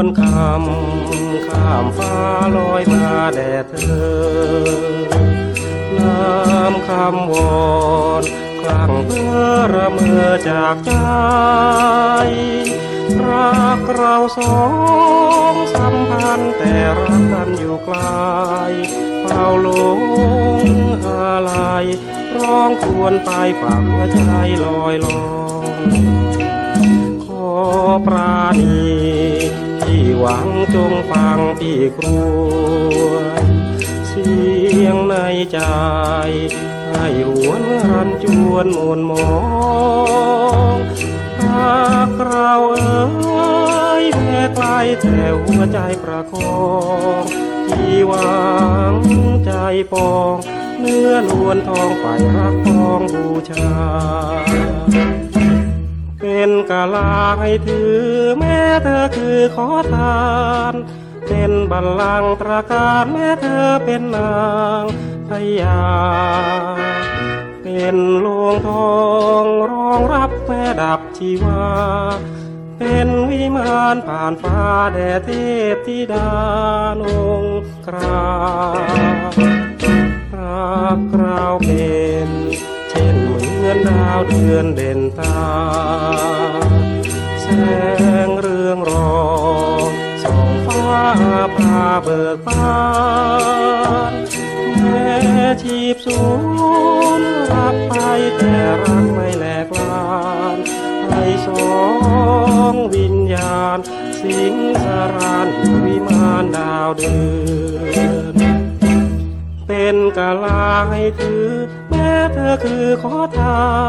วนคำข้ามฟ้าลอยมาแด่เธอน้ำคำวอนคลังเพื่อระเมอจากใจ รักเราสองสัมพันธ์แต่รักกันอยู่ไกลเฝ้าหลงอาลัยร้องควรไปฝากหัวใจลอยลองขอปราณี วังจงฟังพี่ครวญเสียงในใจ ให้หวนรันจวนมนมองรักเราเอ่ยแม่ไกลแต่หัวใจประคองที่หวังใจปอง เนื้อนวลทองไปรักทองบูชา กาลาให้ถือแม่เธอคือขอทาน เป็นบัลลังก์ตราการแม่เธอเป็นนางพญาเป็นโลงทองรองรับแม่ดับชีวา เป็นวิมานผ่านฟ้าแด่เทพธิดานงกราบกราาวเดือนเด่นตา แสงเรืองรองส่องฟ้าพาเบิกบานแม่ชีพสูญรับไปแต่รักไม่แหลกลานให้สองวิญญาณ สิงสารานวิมานดาวเดือนเป็นกาลาให้ถือแม้เธอคือขอทาน